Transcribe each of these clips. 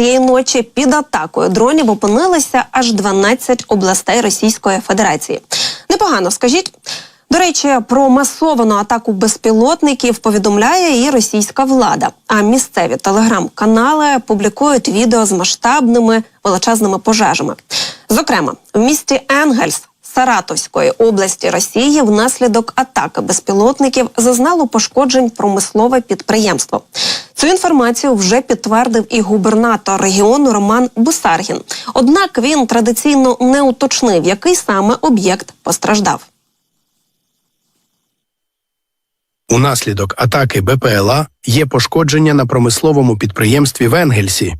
цієї ночі під атакою дронів опинилися аж 12 областей Російської Федерації. Непогано, скажіть. До речі, про масовану атаку безпілотників повідомляє і російська влада. А місцеві телеграм-канали публікують відео з масштабними величезними пожежами. Зокрема, в місті Енгельс Саратовської області Росії внаслідок атаки безпілотників зазнало пошкоджень промислове підприємство. Цю інформацію вже підтвердив і губернатор регіону Роман Бусаргін. Однак він традиційно не уточнив, який саме об'єкт постраждав. Унаслідок атаки БПЛА є пошкодження на промисловому підприємстві в Енгельсі.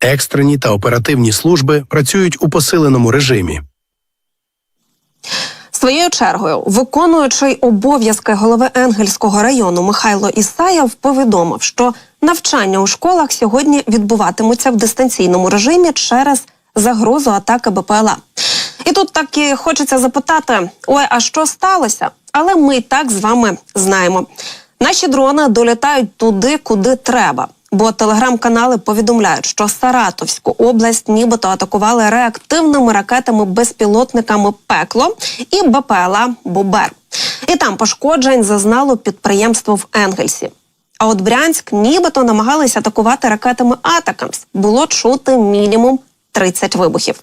Екстрені та оперативні служби працюють у посиленому режимі. Своєю чергою, виконуючий обов'язки голови Енгельського району Михайло Ісаєв повідомив, що навчання у школах сьогодні відбуватимуться в дистанційному режимі через загрозу атаки БПЛА. І тут так і хочеться запитати: ой, а що сталося? Але ми і так з вами знаємо. Наші дрони долітають туди, куди треба. Бо телеграм-канали повідомляють, що Саратовську область нібито атакували реактивними ракетами-безпілотниками пекло і БПЛА Бобер. І там пошкоджень зазнало підприємство в Енгельсі. А от Брянськ нібито намагалися атакувати ракетами Атакамс. Було чути мінімум 30 вибухів.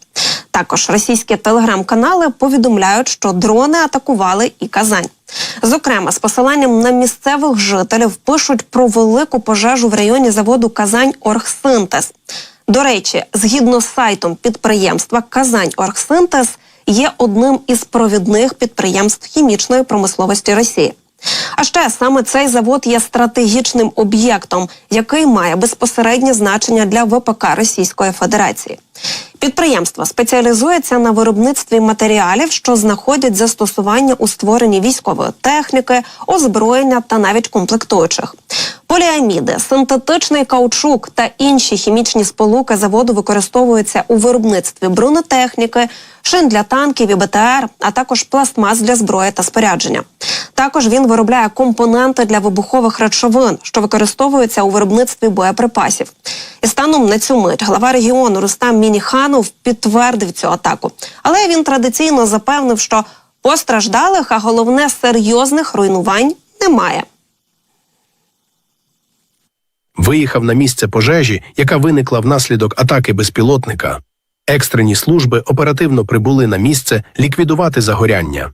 Також російські телеграм-канали повідомляють, що дрони атакували і Казань. Зокрема, з посиланням на місцевих жителів пишуть про велику пожежу в районі заводу Казань Оргсинтез. До речі, згідно з сайтом підприємства Казань Оргсинтез є одним із провідних підприємств хімічної промисловості Росії. А ще саме цей завод є стратегічним об'єктом, який має безпосереднє значення для ВПК Російської Федерації. Підприємство спеціалізується на виробництві матеріалів, що знаходять застосування у створенні військової техніки, озброєння та навіть комплектуючих. Поліаміди, синтетичний каучук та інші хімічні сполуки заводу використовуються у виробництві бронетехніки, шин для танків і БТР, а також пластмас для зброї та спорядження. Також він виробляє компоненти для вибухових речовин, що використовуються у виробництві боєприпасів. І станом на цю мить глава регіону Рустам Мініханов підтвердив цю атаку. Але він традиційно запевнив, що постраждалих, а головне серйозних руйнувань немає. Виїхав на місце пожежі, яка виникла внаслідок атаки безпілотника. Екстрені служби оперативно прибули на місце ліквідувати загоряння.